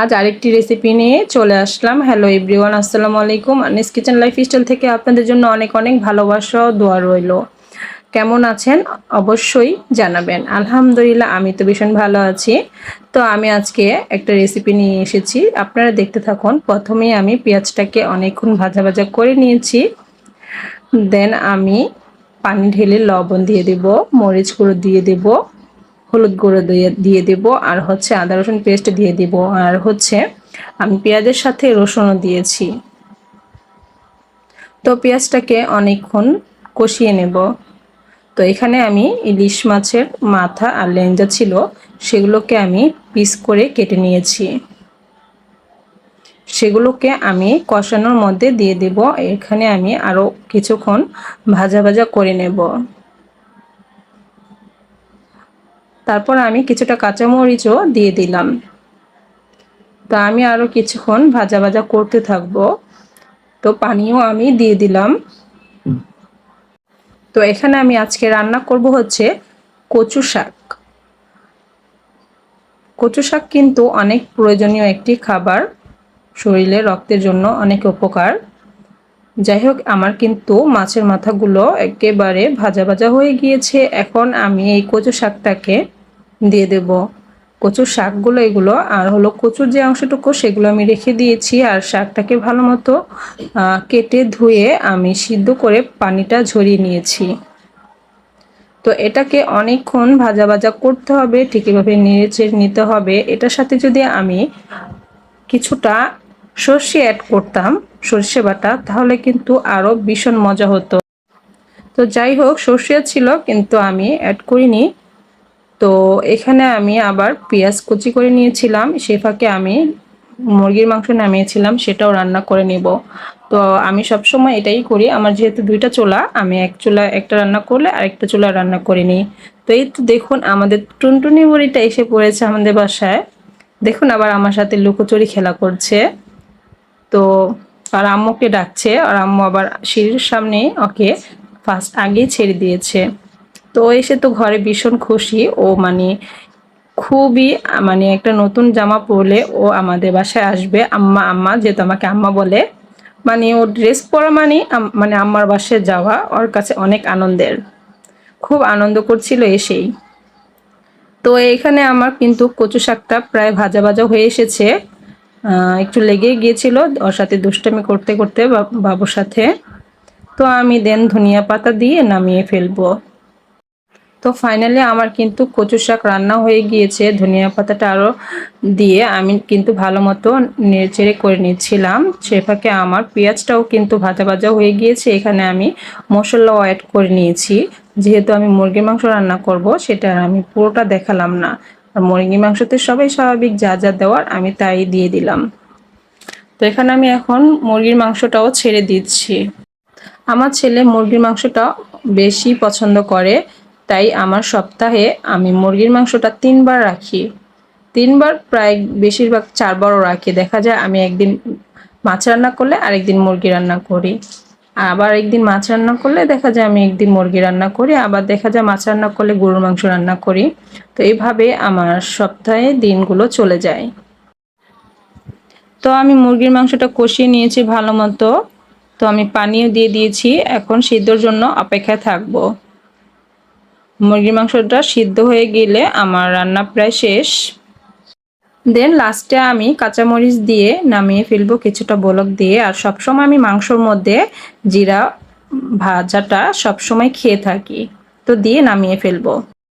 আজ আরেকটি রেসিপি নিয়ে চলে আসলাম। হ্যালো এভরিওয়ান আসসালামু আলাইকুম। আনিস কিচেন লাইফ স্টাইল থেকে আপনাদের জন্য অনেক অনেক ভালোবাসা দোয়া রইল। কেমন আছেন? অবশ্যই জানাবেন। আলহামদুলিল্লাহ, আমি তো ভীষণ ভালো আছি। তো আমি আজকে একটা রেসিপি নিয়ে এসেছি। আপনারা দেখতে থাকুন। প্রথমেই আমি পেঁয়াজটাকে অনেকক্ষণ ভাজা ভাজা করে নিয়েছি। দেন আমি পানি ঢেলে লবণ দিয়ে দেব, মরিচ গুঁড়ো দিয়ে দেবো। হলুদ গুঁড়ো দিয়ে দিয়ে দেবো, আর হচ্ছে আদা রসুন পেস্ট দিয়ে দিব, আর হচ্ছে আমি পেঁয়াজের সাথে রসুনও দিয়েছি। তো পেঁয়াজটাকে অনেকক্ষণ কষিয়ে নেব। তো এখানে আমি ইলিশ মাছের মাথা আর লেঞ্জা ছিল, সেগুলোকে আমি পিস করে কেটে নিয়েছি। সেগুলোকে আমি কষানোর মধ্যে দিয়ে দেব। এখানে আমি আরও কিছুক্ষণ ভাজা ভাজা করে নেব। তারপর আমি কিছুটা কাঁচামরিচও দিয়ে দিলাম। তো আমি আরও কিছুক্ষণ ভাজা ভাজা করতে থাকব। তো পানিও আমি দিয়ে দিলাম। তো এখানে আমি আজকে রান্না করব হচ্ছে কচু শাক। কচু শাক কিন্তু অনেক প্রয়োজনীয় একটি খাবার। শরীরে রক্তের জন্য অনেক উপকার। যাই হোক আমার কিন্তু মাছের মাথাগুলো একেবারে ভাজা ভাজা হয়ে গিয়েছে। এখন আমি এই কচু শাকটাকে দিয়ে দেব। কচুর শাকগুলো, এগুলো আর হলো কচুর যে অংশটুকু, সেগুলো আমি রেখে দিয়েছি আর শাকটাকে ভালো মতো কেটে ধুয়ে আমি সিদ্ধ করে পানিটা ঝরিয়ে নিয়েছি। তো এটাকে অনেকক্ষণ ভাজা ভাজা করতে হবে, ঠিক এভাবে নেড়ে নিতে হবে। এটার সাথে যদি আমি কিছুটা সর্ষে অ্যাড করতাম, সর্ষে বাটা, তাহলে কিন্তু আরও ভীষণ মজা হতো। তো যাই হোক, সর্ষে ছিল কিন্তু আমি অ্যাড করিনি। তো এখানে আমি আবার পেঁয়াজ কুচি করে নিয়েছিলাম সে ফাঁকে আমি মুরগির মাংস নামিয়েছিলাম, সেটাও রান্না করে নেব। তো আমি সব সময় এটাই করি, আমার যেহেতু দুইটা চোলা, আমি এক চোলা একটা রান্না করলে আরেকটা চোলা রান্না করে নিই। তো এই তো দেখুন, আমাদের টুনটুনি মুড়িটা এসে পড়েছে আমাদের বাসায়। দেখুন আবার আমার সাথে লুকোচুরি খেলা করছে। তো আর আম্মুকে ডাকছে, আর আম্মু আবার সিঁড়ির সামনে ওকে ফার্স্ট আগেই ছেড়ে দিয়েছে। তো এসে তো ঘরে ভীষণ খুশি। ও মানে খুবই মানে একটা নতুন জামা পরলে ও আমাদের বাসায় আসবে। আম্মা আম্মা যেহেতু আমাকে আম্মা বলে মানে ও ড্রেস পরা মানে মানে আম্মার বাসায় যাওয়া ওর কাছে অনেক আনন্দের। খুব আনন্দ করছিল এসেই। তো এখানে আমার কিন্তু কচু শাকটা প্রায় ভাজা ভাজা হয়ে এসেছে। একটু লেগে গিয়েছিল ওর সাথে দুষ্টামি করতে করতে বাবুর সাথে। তো আমি দেন ধনিয়া পাতা দিয়ে নামিয়ে ফেলব। তো ফাইনালি আমার কিন্তু কচু শাক রান্না হয়ে গিয়েছে। ধনিয়া পাতাটা আরও দিয়ে আমি কিন্তু ভালো মতো নেড়েচেড়ে করে নিচ্ছিলাম। সে ফাঁকে আমার পেঁয়াজটাও কিন্তু ভাজা ভাজা হয়ে গিয়েছে। এখানে আমি মশলাও অ্যাড করে নিয়েছি। যেহেতু আমি মুরগির মাংস রান্না করব, সেটা আমি পুরোটা দেখালাম না। আর মুরগির মাংসতে সবাই স্বাভাবিক যা যা দেওয়ার আমি তাই দিয়ে দিলাম। তো এখানে আমি এখন মুরগির মাংসটাও ছেড়ে দিচ্ছি। আমার ছেলে মুরগির মাংসটা বেশি পছন্দ করে, তাই আমার সপ্তাহে আমি মুরগির মাংসটা তিনবার রাখি। তিনবার প্রায় বেশিরভাগ চারবারও রাখি। দেখা যায় আমি একদিন মাছ রান্না করলে আরেকদিন মুরগি রান্না করি। আবার একদিন মাছ রান্না করলে দেখা যায় আমি একদিন মুরগি রান্না করি, আবার দেখা যায় মাছ রান্না করলে গরুর মাংস রান্না করি। তো এইভাবে আমার সপ্তাহে দিনগুলো চলে যায়। তো আমি মুরগির মাংসটা কষিয়ে নিয়েছি ভালো মতো তো আমি পানিও দিয়ে দিয়েছি, এখন সিদ্ধর জন্য অপেক্ষায় থাকব। মুরগির মাংসটা সিদ্ধ হয়ে গেলে আমার রান্না প্রায় শেষ। দেন লাস্টে আমি কাঁচামরিচ দিয়ে নামিয়ে ফেলব কিছুটা বলক দিয়ে। আর সবসময় আমি মাংসর মধ্যে জিরা ভাজাটা সবসময় খেয়ে থাকি। তো দিয়ে নামিয়ে ফেলব।